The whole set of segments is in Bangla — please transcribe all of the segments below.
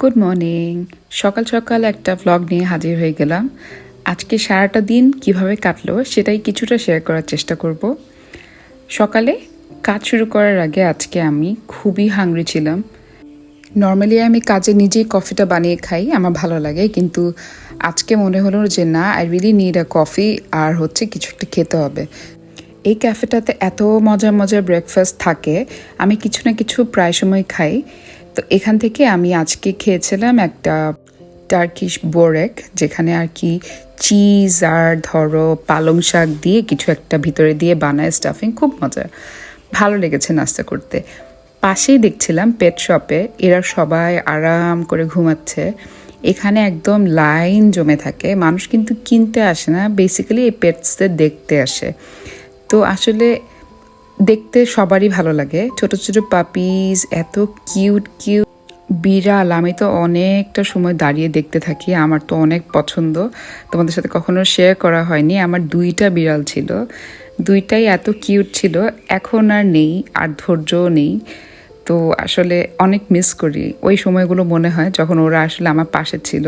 গুড মর্নিং সকাল সকাল একটা ভ্লগ নিয়ে হাজির হয়ে গেলাম। আজকে সারাটা দিন কীভাবে কাটলো সেটাই কিছুটা শেয়ার করার চেষ্টা করব। সকালে কাজ শুরু করার আগে আজকে আমি খুবই হাংরি ছিলাম। নর্মালি আমি কাজে নিজেই কফিটা বানিয়ে খাই, আমার ভালো লাগে, কিন্তু আজকে মনে হলো যে না I really need a coffee আর হচ্ছে কিছু একটা খেতে হবে। এই ক্যাফেটাতে এত মজার মজার ব্রেকফাস্ট থাকে, আমি কিছু না কিছু প্রায় সময় খাই। তো এখান থেকে আমি আজকে খেয়েছিলাম একটা টার্কিশ বোরেক যেখানে আর কি চিজ আর ধরো পালং শাক দিয়ে কিছু একটা ভিতরে দিয়ে বানায় স্টাফিং খুব মজা ভালো লেগেছে নাস্তা করতে। পাশেই দেখছিলাম পেট শপে এরা সবাই আরাম করে ঘুমাচ্ছে। এখানে একদম লাইন জমে থাকে, মানুষ কিন্তু কিনতে আসে না বেসিক্যালি এই পেটসদের দেখতে আসে। তো আসলে দেখতে সবারই ভালো লাগে। ছোট ছোট পাপিজ এত কিউট কিউট বিড়াল, আমি তো অনেকটা সময় দাঁড়িয়ে দেখতে থাকি, আমার তো অনেক পছন্দ। তোমাদের সাথে কখনো শেয়ার করা হয়নি, আমার দুইটা বিড়াল ছিল। দুইটাই এত কিউট ছিল, এখন আর নেই, আর ধৈর্যও নেই। তো আসলে অনেক মিস করি। ওই সময়গুলো মনে হয় যখন ওরা আসলে আমার পাশে ছিল।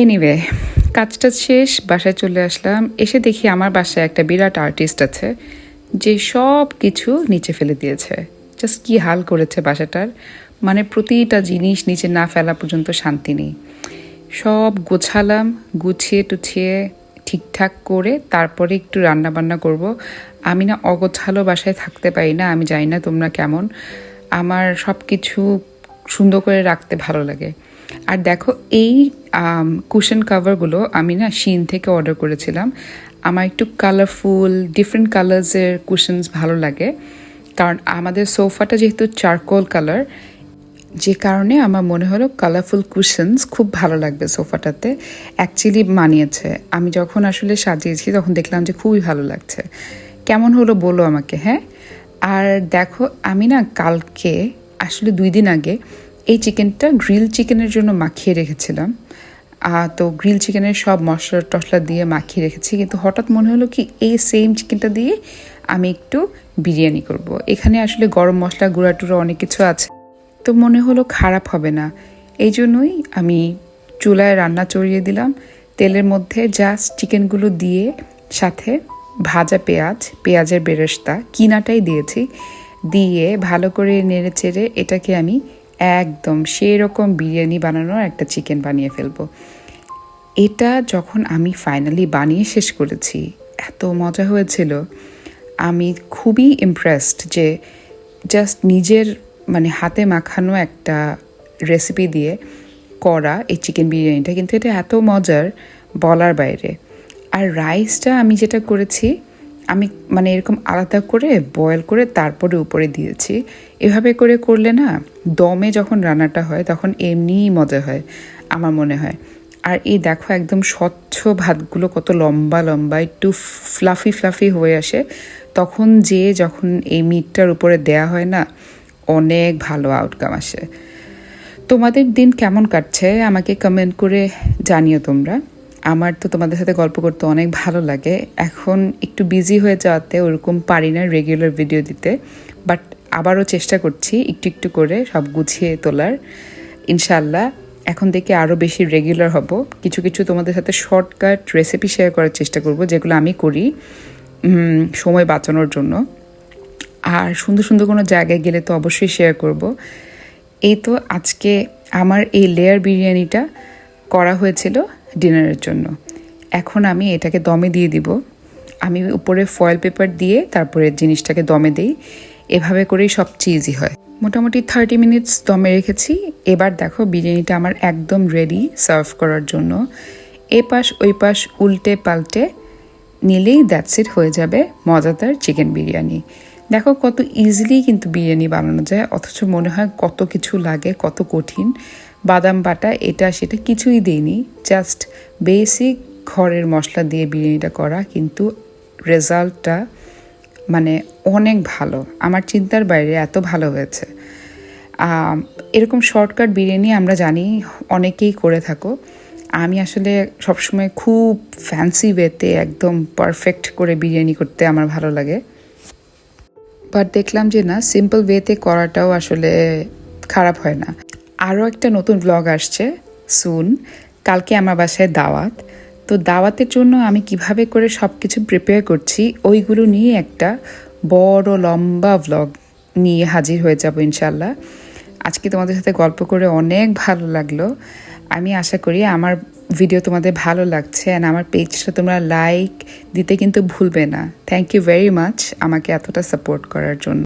এনিওয়ে কাজটা শেষ, বাসায় চলে আসলাম। এসে দেখি আমার বাসায় একটা বিরাট আর্টিস্ট আছে। যে সব কিছু নিচে ফেলে দিয়েছে। জাস্ট কি হাল করেছে বাসাটার? মানে প্রতিটা জিনিস নিচে না ফেলা পর্যন্ত শান্তি নেই। সব গোছালাম, গুছিয়ে টুছিয়ে ঠিকঠাক করে তারপরে একটু রান্না বান্না করব। আমি না অগোছালো বাসায় থাকতে পারি না, আমি জানি না তোমরা কেমন। আমার সব কিছু সুন্দর করে রাখতে ভালো লাগে। আর দেখো এই কুশন কাভারগুলো আমি না শিন থেকে অর্ডার করেছিলাম। আমার একটু কালারফুল ডিফারেন্ট কালার্সের কুশনস ভালো লাগে। কারণ আমাদের সোফাটা যেহেতু চারকোল কালার যে কারণে আমার মনে হলো কালারফুল কুশনস খুব ভালো লাগবে সোফাটাতে। অ্যাকচুয়ালি মানিয়েছে। আমি যখন আসলে সাজিয়েছি তখন দেখলাম যে খুবই ভালো লাগছে। কেমন হলো বলো আমাকে হ্যাঁ? আর দেখো, আমি না কালকে, আসলে দুই দিন আগে, এই চিকেনটা গ্রিল চিকেনের জন্য মাখিয়ে রেখেছিলাম। তো গ্রিল চিকেনের সব মশলা টশলা দিয়ে মাখিয়ে রেখেছি। কিন্তু হঠাৎ মনে হলো কি, এই সেম চিকেনটা দিয়ে আমি একটু বিরিয়ানি করব। এখানে আসলে গরম মশলা গুঁড়া টুড়ো অনেক কিছু আছে। তো মনে হলো খারাপ হবে না। এই জন্যই আমি চুলায় রান্না চড়িয়ে দিলাম। তেলের মধ্যে জাস্ট চিকেনগুলো দিয়ে সাথে ভাজা পেঁয়াজ, পেঁয়াজের বেরেস্তা, কিনাটাই দিয়েছি। দিয়ে ভালো করে নেড়ে চেড়ে এটাকে আমি একদম সেই রকম বিরিয়ানি বানানোর একটা চিকেন বানিয়ে ফেলব। এটা যখন আমি ফাইনালি বানিয়ে শেষ করেছি, এত মজা হয়েছিল। আমি খুবই ইমপ্রেসড যে জাস্ট নিজের মানে হাতে মাখানো একটা রেসিপি দিয়ে করা এই চিকেন বিরিয়ানিটা, কিন্তু এটা এত মজার বলার বাইরে। আর রাইসটা আমি যেটা করেছি আমি মানে এরকম আলাদা করে বয়েল করে তারপরে উপরে দিয়েছি। এভাবে করে করলে না দমে যখন রান্নাটা হয় তখন এমনিই মজা হয়, আমার মনে হয়। আর এই দেখো একদম স্বচ্ছ ভাতগুলো কত লম্বা লম্বা, একটু ফ্লাফি ফ্লাফি হয়ে আসে। তখন যে যখন এই মিটটার উপরে দেয়া হয় না, অনেক ভালো আউটকাম আসে। তোমাদের দিন কেমন কাটছে? আমাকে কমেন্ট করে জানিও তোমরা। আমার তো তোমাদের সাথে গল্প করতে অনেক ভালো লাগে। এখন একটু বিজি হয়ে যাওয়াতে ওরকম পারি না রেগুলার ভিডিও দিতে। বাট আবারও চেষ্টা করছি একটু একটু করে সব গুছিয়ে তোলার। ইনশাল্লাহ এখন থেকে আরও বেশি রেগুলার হব। কিছু কিছু তোমাদের সাথে শর্টকাট রেসিপি শেয়ার করার চেষ্টা করব, যেগুলো আমি করি সময় বাঁচানোর জন্য। আর সুন্দর সুন্দর কোনো জায়গায় গেলে তো অবশ্যই শেয়ার করব। এই তো আজকে আমার এই লেয়ার বিরিয়ানিটা করা হয়েছিল। ডিনারের জন্য। এখন আমি এটাকে দমে দিয়ে দিব। আমি উপরে ফয়েল পেপার দিয়ে তারপরে জিনিসটাকে দমে দিই। এভাবে করেই সবচেয়ে ইজি হয়। মোটামুটি থার্টি মিনিটস দমে রেখেছি। এবার দেখো বিরিয়ানিটা আমার একদম রেডি সার্ভ করার জন্য। এ পাশ, ওই পাশ উল্টে পাল্টে নিলেই দ্যাটস ইট হয়ে যাবে মজাদার চিকেন বিরিয়ানি। দেখো কত ইজিলি কিন্তু বিরিয়ানি বানানো যায়। অথচ মনে হয় কত কিছু লাগে, কত কঠিন। বাদাম বাটা, এটা সেটা কিছুই দেইনি। জাস্ট বেসিক ঘরের মশলা দিয়ে বিরিয়ানিটা করা, কিন্তু রেজাল্টটা মানে অনেক ভালো। আমার চিন্তার বাইরে এত ভালো হয়েছে। এরকম শর্টকাট বিরিয়ানি আমরা জানি অনেকেই করে থাকো। আমি আসলে সবসময় খুব ফ্যান্সি ওয়েতে একদম পারফেক্ট করে বিরিয়ানি করতে আমার ভালো লাগে। বাট দেখলাম যে না সিম্পল ওয়েতে করাটাও আসলে খারাপ হয় না। আরও একটা নতুন ব্লগ আসছে সুন কালকে আমার বাসায় দাওয়াত। তো দাওয়াতের জন্য আমি কীভাবে করে সব কিছু প্রিপেয়ার করছি, ওইগুলো নিয়ে একটা বড়, লম্বা ব্লগ নিয়ে হাজির হয়ে যাব ইনশাল্লাহ আজকে তোমাদের সাথে গল্প করে অনেক ভালো লাগল। আমি আশা করি আমার ভিডিও তোমাদের ভালো লাগছে অ্যান্ড আমার পেজটা তোমরা লাইক দিতে কিন্তু ভুলবে না। থ্যাংক ইউ ভেরি মাচ আমাকে এতটা সাপোর্ট করার জন্য।